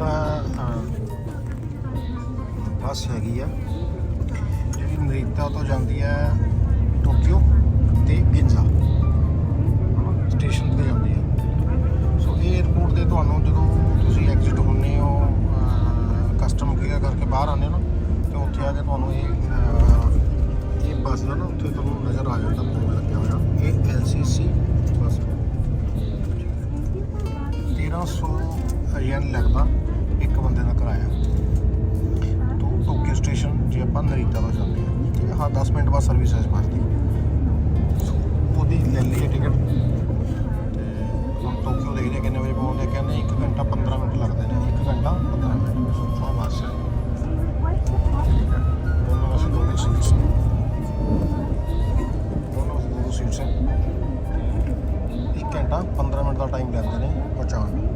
ਜਿਹੜਾ ਬੱਸ ਹੈਗੀ ਆ, ਜਿਹੜੀ ਨਰੀਤਾ ਤੋਂ ਜਾਂਦੀ ਹੈ ਟੋਕੀਓ ਤੇ ਗਿੰਜ਼ਾ ਸਟੇਸ਼ਨ ਤੇ ਜਾਂਦੀ ਹੈ ਸੋ ਇਹ 에어ਪੋਰਟ ਦੇ ਤੁਹਾਨੂੰ ਜਦੋਂ ਤੁਸੀਂ ਐਗਜ਼ਿਟ ਹੁੰਨੇ ਹੋ ਕਸਟਮ ਕਲੀਅਰ ਕਰਕੇ ਬਾਹਰ ਆਉਂਦੇ ਹੋ ਨਾ, ਤੇ ਉੱਥੇ ਆ ਕੇ ਤੁਹਾਨੂੰ ਇਹ ਇਹ ਬੱਸ ਦਾ ਨਾ ਉੱਥੇ ਤੁਹਾਨੂੰ ਨਜ਼ਰ ਆ ਜਾਂਦਾ ਬੋਰਡ ਲੱਗਿਆ ਹੋਇਆ। ਇਹ LCC ਬੱਸ। 1300 ਹਜ਼ਾਰ ਲੱਗਦਾ ਇੱਕ ਬੰਦੇ ਦਾ ਕਿਰਾਇਆ। ਤੋਂ ਟੋਕਿਓ ਸਟੇਸ਼ਨ ਜੇ ਆਪਾਂ ਨਰੀਤਾ ਵਾ ਜਾਂਦੇ ਹਾਂ। ਠੀਕ ਹੈ, ਹਾਂ 10 ਮਿੰਟ ਬਾਅਦ ਸਰਵਿਸ ਹੈ ਉਹਦੀ ਲੈ ਲਈ ਟਿਕਟ। ਤੇ ਟੋਕਿਓ ਦੇਖਦੇ ਆ ਕਿੰਨੇ ਵਜੇ ਪਹੁੰਚਦੇ ਕਹਿੰਦੇ 1 ਘੰਟਾ 15 ਮਿੰਟ ਲੱਗਦੇ ਨੇ। 1 ਘੰਟਾ 15 ਮਿੰਟ। ਸੋ ਦੋਵੇਂ ਸੀਟਸ ਦੋਨੋਂ ਦੋ ਸੀਟਸ 1 ਘੰਟਾ 15 ਮਿੰਟ ਦਾ ਟਾਈਮ ਲੈਂਦੇ ਨੇ ਪਹੁੰਚਾਉਣ ਨੂੰ।